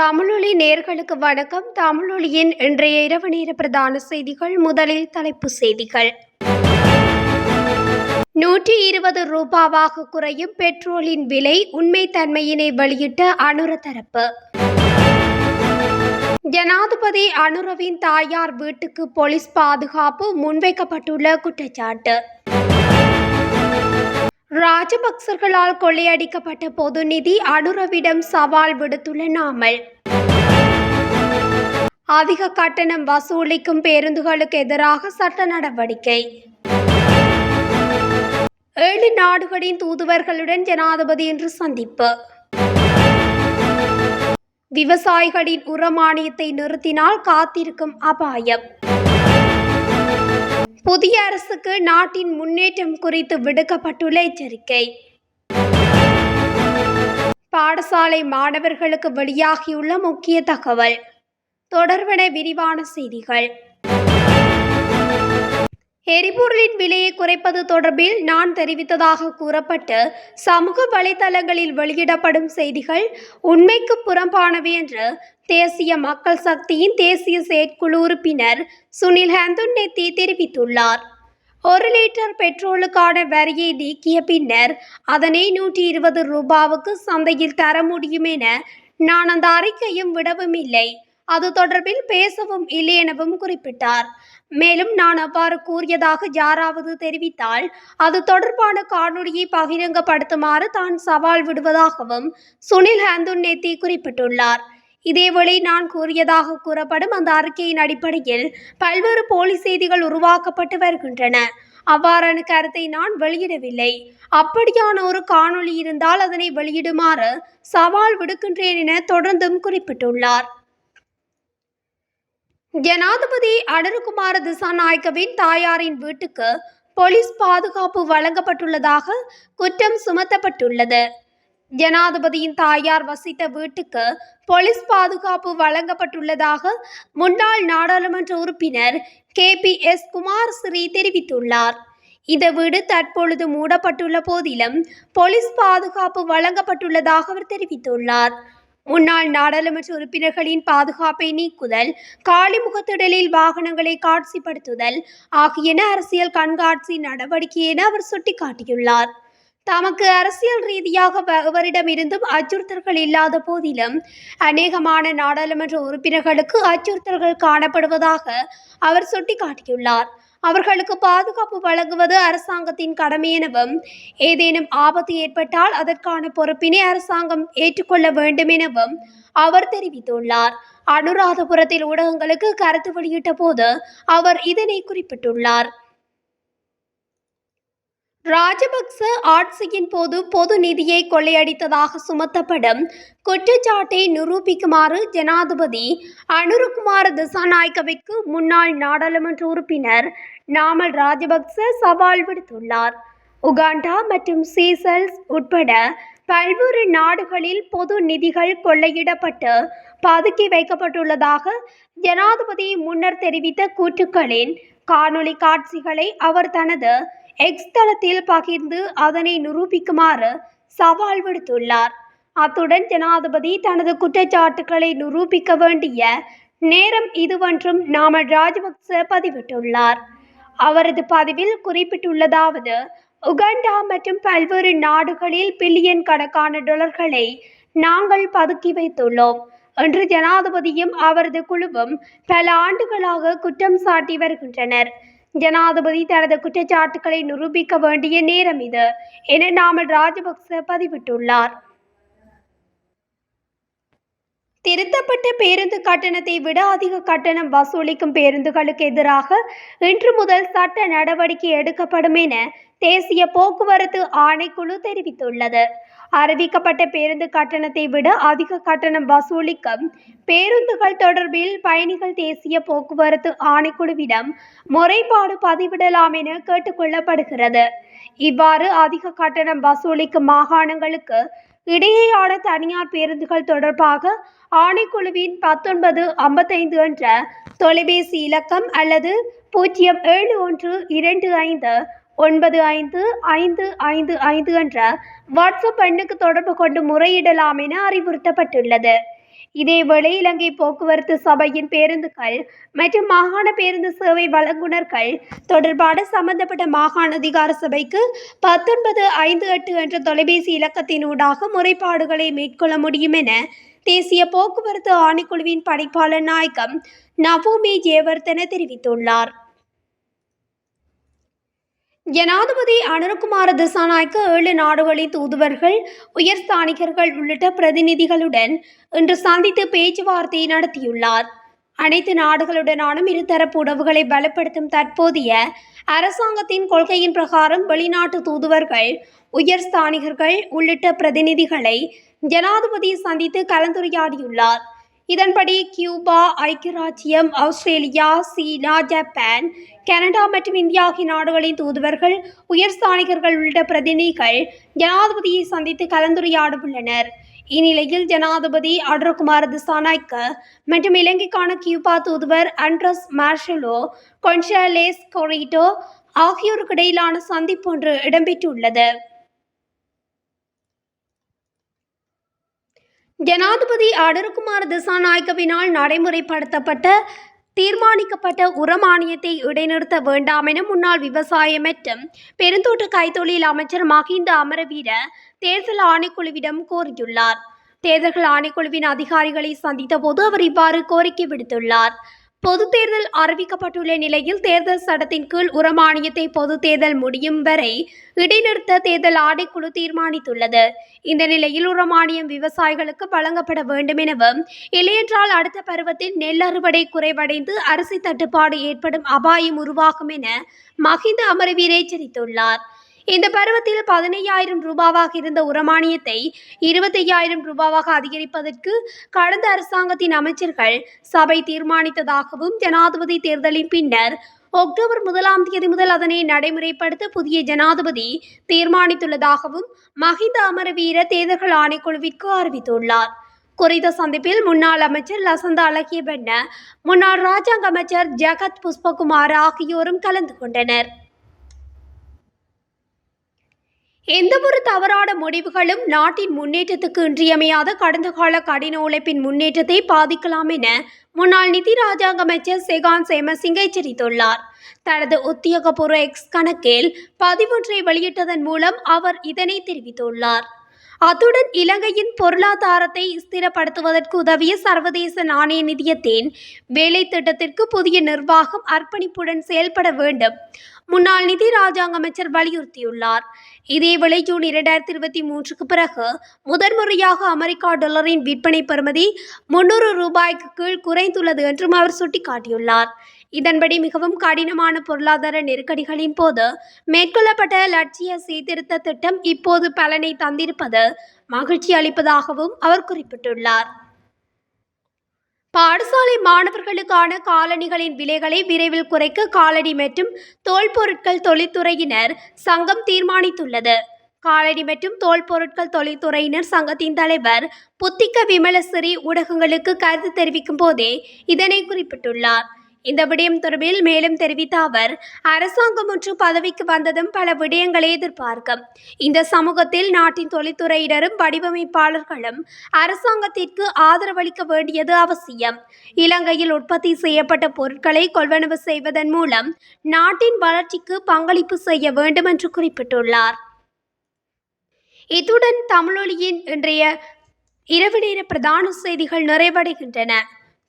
தமிழொலி நேர்களுக்கு வணக்கம். தமிழொலியின் இன்றைய இரவு நேர பிரதான செய்திகள் முதலில் தலைப்பு செய்திகள். நூற்றி இருபது ரூபாவாக குறையும் பெட்ரோலின் விலை உண்மை தன்மையினை வெளியிட்ட அனுர தரப்பு. ஜனாதிபதி அனுரவின் தாயார் வீட்டுக்கு போலீஸ் பாதுகாப்பு முன்வைக்கப்பட்டுள்ள குற்றச்சாட்டு. ராஜபக்சர்களால் கொள்ளையடிக்கப்பட்ட பொது நிதி அனுரவிடம் சவால் விடுத்துள்ள நாமல். அதிக கட்டணம் வசூலிக்கும் பேருந்துகளுக்கு எதிராக சட்ட நடவடிக்கை. ஏழு நாடுகளின் தூதுவர்களுடன் ஜனாதிபதி இன்று சந்திப்பு. விவசாயிகளின் உரமானியத்தை நிறுத்தினால் காத்திருக்கும் அபாயம். புதிய அரசுக்கு நாட்டின் முன்னேற்றம் குறித்து விடுக்கப்பட்டுள்ள எச்சரிக்கை. பாடசாலை மாணவர்களுக்கு வெளியாகியுள்ள முக்கிய தகவல். தொடர்பன விரிவான செய்திகள். எரிபொருளின் விலையை குறைப்பது தொடர்பில் நான் தெரிவித்ததாக கூறப்பட்டு சமூக வலைதளங்களில் வெளியிடப்படும் செய்திகள் உண்மைக்கு புறம்பானவை என்று தேசிய மக்கள் சக்தியின் தேசிய செயற்குழு உறுப்பினர் சுனில் ஹந்துன்னெத்தி தெரிவித்துள்ளார். ஒரு லிட்டர் பெட்ரோலுக்கான வரியை நீக்கிய பின்னர் அதனை நூற்றி இருபது ரூபாவுக்கு சந்தையில் தர முடியும் என நான் அந்த அறிக்கையும் விடவும் இல்லை அது தொடர்பில் பேசவும் இல்லை எனவும் குறிப்பிட்டார். மேலும் நான் அவ்வாறு கூறியதாக யாராவது தெரிவித்தால் அது தொடர்பான காணொலியை பகிரங்கப்படுத்துமாறு தான் சவால் விடுவதாகவும் சுனில் ஹந்துன் நேத்தி குறிப்பிட்டுள்ளார். இதேவேளை நான் கூறியதாக கூறப்படும் அந்த அறிக்கையின் அடிப்படையில் பல்வேறு போலி செய்திகள் உருவாக்கப்பட்டு வருகின்றன. அவ்வாறான கருத்தை நான் வெளியிடவில்லை. அப்படியான ஒரு காணொளி இருந்தால் அதனை வெளியிடுமாறு சவால் விடுக்கின்றேன் என தொடர்ந்தும் குறிப்பிட்டுள்ளார். ஜனாதிபதி அடருகுமார திசாநாயக்கவின் தாயாரின் வீட்டுக்கு போலீஸ் பாதுகாப்பு வழங்கப்பட்டுள்ளதாக குற்றம் சுமத்தப்பட்டுள்ளது. ஜனாதிபதியின் தாயார் வசித்த வீட்டுக்கு போலீஸ் பாதுகாப்பு வழங்கப்பட்டுள்ளதாக முன்னாள் நாடாளுமன்ற உறுப்பினர் K P S Kumar Shri தெரிவித்துள்ளார். இந்த வீடு தற்பொழுது மூடப்பட்டுள்ள போதிலும் போலீஸ் பாதுகாப்பு வழங்கப்பட்டுள்ளதாக அவர் தெரிவித்துள்ளார். முன்னாள் நாடாளுமன்ற உறுப்பினர்களின் பாதுகாப்பை நீக்குதல் காலிமுகத்திடலில் வாகனங்களை காட்சிப்படுத்துதல் ஆகியன அரசியல் கண்காட்சி நடவடிக்கை என அவர் சுட்டிக்காட்டியுள்ளார். தமக்கு அரசியல் ரீதியாக எவரிடமிருந்தும் அச்சுறுத்தல்கள் இல்லாத போதிலும் அநேகமான நாடாளுமன்ற உறுப்பினர்களுக்கு அச்சுறுத்தல்கள் காணப்படுவதாக அவர் சுட்டிக்காட்டியுள்ளார். அவர்களுக்கு பாதுகாப்பு வழங்குவது அரசாங்கத்தின் கடமை எனவும் ஏதேனும் ஆபத்து ஏற்பட்டால் அதற்கான பொறுப்பினை அரசாங்கம் ஏற்றுக்கொள்ள வேண்டும் எனவும் அவர் தெரிவித்துள்ளார். அனுராதபுரத்தில் ஊடகங்களுக்கு கருத்து வெளியிட்ட போது அவர் இதனை குறிப்பிட்டுள்ளார். ராஜபக்ச ஆட்சியின் போது பொது நிதியை கொள்ளையடித்ததாக சுமத்தப்படும் குற்றச்சாட்டை நிரூபிக்குமாறு ஜனாதிபதி அனுருகுமார் திசாநாயக்கவிற்கு முன்னாள் நாடாளுமன்ற உறுப்பினர் நாமல் ராஜபக்ச சவால் விடுத்துள்ளார். உகாண்டா மற்றும் சீசல்ஸ் உட்பட பல்வேறு நாடுகளில் பொது நிதிகள் கொள்ளையிடப்பட்டு பதுக்கி வைக்கப்பட்டுள்ளதாக ஜனாதிபதி முன்னர் தெரிவித்த கூற்றுக்களின் காணொளி காட்சிகளை அவர் தனது எக்ஸ் தளத்தில் பகிர்ந்து அதனை நிரூபிக்குமாறு சவால் விடுத்துள்ளார். அத்துடன் ஜனாதிபதி தனது குற்றச்சாட்டுக்களை நிரூபிக்க வேண்டிய நேரம் இதுவன்றும் நாமல் ராஜபக்ச பதிவிட்டுள்ளார். அவரது பதிவில் குறிப்பிட்டுள்ளதாவது உகண்டா மற்றும் பல்வேறு நாடுகளில் பில்லியன் கணக்கான டொலர்களை நாங்கள் பதுக்கி வைத்துள்ளோம் என்று ஜனாதிபதியும் அவரது குழுவும் பல ஆண்டுகளாக குற்றம் சாட்டி வருகின்றனர். ஜனாதிபதி தனது குற்றச்சாட்டுக்களை நிரூபிக்க வேண்டிய நேரம் இது. என நாமல் ராஜபக்ச பதிவிட்டுள்ளார். திருத்தப்பட்ட பேருந்து கட்டணத்தை விட அதிக கட்டணம் வசூலிக்கும் பேருந்துகளுக்கு எதிராக இன்று முதல் சட்ட நடவடிக்கை எடுக்கப்படும் என தேசிய போக்குவரத்து ஆணைக்குழு தெரிவித்துள்ளது. அறிவிக்கப்பட்ட பேருந்து கட்டணத்தை விட அதிக கட்டணம் வசூலிக்கும் பேருந்துகள் தொடர்பில் பயணிகள் தேசிய போக்குவரத்து ஆணைக்குழுவிடம் முறைப்பாடு பதிவிடலாம் என கேட்டுக்கொள்ளப்படுகிறது இவ்வாறு அதிக கட்டணம் வசூலிக்கும் மாகாணங்களுக்கு இடையேயான தனியார் பேருந்துகள் தொடர்பாக ஆணைக்குழுவின் பத்தொன்பது ஐம்பத்தைந்து என்ற தொலைபேசி இலக்கம் அல்லது பூஜ்ஜியம் ஏழு ஒன்று இரண்டு ஐந்து ஒன்பது ஐந்து ஐந்து ஐந்து ஐந்து என்ற வாட்ஸ்அப் எண்ணுக்கு தொடர்பு கொண்டு முறையிடலாம் என அறிவுறுத்தப்பட்டுள்ளது. இதேவேளை இலங்கை போக்குவரத்து சபையின் பேருந்துகள் மற்றும் மாகாண பேருந்து சேவை வழங்குனர்கள் தொடர்பான சம்பந்தப்பட்ட மாகாண அதிகார சபைக்கு பத்தொன்பது ஐந்து எட்டு என்ற தொலைபேசி இலக்கத்தினூடாக முறைப்பாடுகளை மேற்கொள்ள முடியும் என தேசிய போக்குவரத்து ஆணைக்குழுவின் பணிப்பாளர் நாயகம் நவோமி ஜேவர்தன தெரிவித்துள்ளார். ஜனாதிபதி அனுரகுமார திசாநாயக்க ஏழு நாடுகளின் தூதுவர்கள் உயர்ஸ்தானிகர்கள் உள்ளிட்ட பிரதிநிதிகளுடன் இன்று சந்தித்து பேச்சுவார்த்தை நடத்தியுள்ளார். அனைத்து நாடுகளுடனான இருதரப்பு உறவுகளை பலப்படுத்தும் தற்போதைய அரசாங்கத்தின் கொள்கையின் பிரகாரம் வெளிநாட்டு தூதுவர்கள் உயர்ஸ்தானிகர்கள் உள்ளிட்ட பிரதிநிதிகளை ஜனாதிபதி சந்தித்து கலந்துரையாடியுள்ளார். இதன்படி கியூபா ஐக்கிய ராஜ்யம் ஆஸ்திரேலியா சீனா ஜப்பான் கனடா மற்றும் இந்தியா ஆகிய நாடுகளின் தூதுவர்கள் உயர் ஸ்தானிகர்கள் உள்ளிட்ட பிரதிநிதிகள் ஜனாதிபதியை சந்தித்து கலந்துரையாட உள்ளனர் இந்நிலையில் ஜனாதிபதி அட்ரகுமார் திசாநாய்க்க மற்றும் இலங்கைக்கான கியூபா தூதுவர் அண்ட்ரஸ் மார்ஷலோ கொன்ஷாலேஸ் கொரிட்டோ ஆகியோருக்கு இடையிலான சந்திப்பு ஒன்று இடம்பெற்றுள்ளது. ஜனாதிபதி அடருகுமார் திசாநாயக்கவினால் நடைமுறைப்படுத்தப்பட்ட தீர்மானிக்கப்பட்ட உரமானியத்தை இடைநிறுத்த வேண்டாம் என முன்னாள் விவசாய மற்றும் பெருந்தோட்ட கைத்தொழில் அமைச்சர் மஹிந்த அமரவீர தேர்தல் ஆணைக்குழுவிடம் கோரியுள்ளார். தேர்தல்கள் ஆணைக்குழுவின் அதிகாரிகளை சந்தித்த போது அவர் இவ்வாறு கோரிக்கை விடுத்துள்ளார். பொது தேர்தல் அறிவிக்கப்பட்டுள்ள நிலையில் தேர்தல் சட்டத்தின் கீழ் உரமானியத்தை பொது தேர்தல் முடியும் வரை இடைநிறுத்த தேர்தல் ஆணைக்குழு தீர்மானித்துள்ளது. இந்த நிலையில் உரமானியம் விவசாயிகளுக்கு வழங்கப்பட வேண்டும் எனவும் இல்லையென்றால் அடுத்த பருவத்தில் நெல் அறுவடை குறைவடைந்து அரிசி தட்டுப்பாடு ஏற்படும் அபாயம் உருவாகும் என மஹிந்த அமரவீர எச்சரித்துள்ளார். இந்த பருவத்தில் பதினையாயிரம் ரூபாவாக இருந்த உரமானியத்தை இருபத்தையாயிரம் ரூபாவாக அதிகரிப்பதற்கு கடந்த அரசாங்கத்தின் அமைச்சர்கள் சபை தீர்மானித்ததாகவும் ஜனாதிபதி தேர்தலின் பின்னர் அக்டோபர் முதலாம் தேதி முதல் அதனை நடைமுறைப்படுத்த புதிய ஜனாதிபதி தீர்மானித்துள்ளதாகவும் மஹிந்த அமரவீர தேர்தல்கள் ஆணைக்குழுவிற்கு அறிவித்துள்ளார். குறித்த சந்திப்பில் முன்னாள் அமைச்சர் லசந்த அழகியபெண்ண முன்னாள் ராஜாங்க அமைச்சர் ஜெகத் புஷ்பகுமார் ஆகியோரும் கலந்து கொண்டனர். எந்தவொரு தவறான முடிவுகளும் நாட்டின் முன்னேற்றத்துக்கு இன்றியமையாத கடந்த கால கடின உழைப்பின் முன்னேற்றத்தை பாதிக்கலாம் என முன்னாள் நிதி ராஜாங்க அமைச்சர் செகான் சேமசிங் எச்சரித்துள்ளார் தனது உத்தியோகபூர்வ எக்ஸ் கணக்கில் பதிவொன்றை வெளியிட்டதன் மூலம் அவர் இதனை தெரிவித்துள்ளார். அத்துடன் இலங்கையின் பொருளாதாரத்தை ஸ்திரப்படுத்துவதற்கு உதவிய சர்வதேச நாணய நிதியத்தின் வேலை திட்டத்திற்கு புதிய நிர்வாகம் அர்ப்பணிப்புடன் செயல்பட வேண்டும். முன்னாள் நிதி ராஜாங்க அமைச்சர் வலியுறுத்தியுள்ளார். இதேவேளை ஜூன் இரண்டாயிரத்தி இருபத்தி மூன்றுக்கு பிறகு முதன்முறையாக அமெரிக்கா டாலரின் விற்பனை பெறுமதி முன்னூறு ரூபாய்க்கு கீழ் குறைந்துள்ளது என்றும் அவர் சுட்டிக்காட்டியுள்ளார். இதன்படி மிகவும் கடினமான பொருளாதார நெருக்கடிகளின் போது மேற்கொள்ளப்பட்ட லட்சிய சீர்திருத்த திட்டம் இப்போது பலனை தந்திருப்பது மகிழ்ச்சி அளிப்பதாகவும் அவர் குறிப்பிட்டுள்ளார். பாடசாலை மாணவர்களுக்கான காலணிகளின் விலைகளை விரைவில் குறைக்க காலணி மற்றும் தோல் பொருட்கள் தொழில்துறையினர் சங்கம் தீர்மானித்துள்ளது. காலணி மற்றும் தோல் பொருட்கள் தொழில்துறையினர் சங்கத்தின் தலைவர் புத்திக்க விமலசிறி ஊடகங்களுக்கு கருத்து தெரிவிக்கும் போதே இதனை குறிப்பிட்டுள்ளார். இந்த விடயம் தொடர்பில் மேலும் தெரிவித்த அவர் அரசாங்கம் ஒன்று பதவிக்கு வந்ததும் பல விடயங்களை எதிர்பார்க்கும். இந்த சமூகத்தில் நாட்டின் தொழில்துறையினரும் வடிவமைப்பாளர்களும் அரசாங்கத்திற்கு ஆதரவளிக்க வேண்டியது அவசியம். இலங்கையில் உற்பத்தி செய்யப்பட்ட பொருட்களை கொள்வனவு செய்வதன் மூலம் நாட்டின் வளர்ச்சிக்கு பங்களிப்பு செய்ய வேண்டும் என்று குறிப்பிட்டுள்ளார். இத்துடன் தமிழொலியின் இன்றைய இரவு நேர பிரதான செய்திகள் நிறைவடைகின்றன.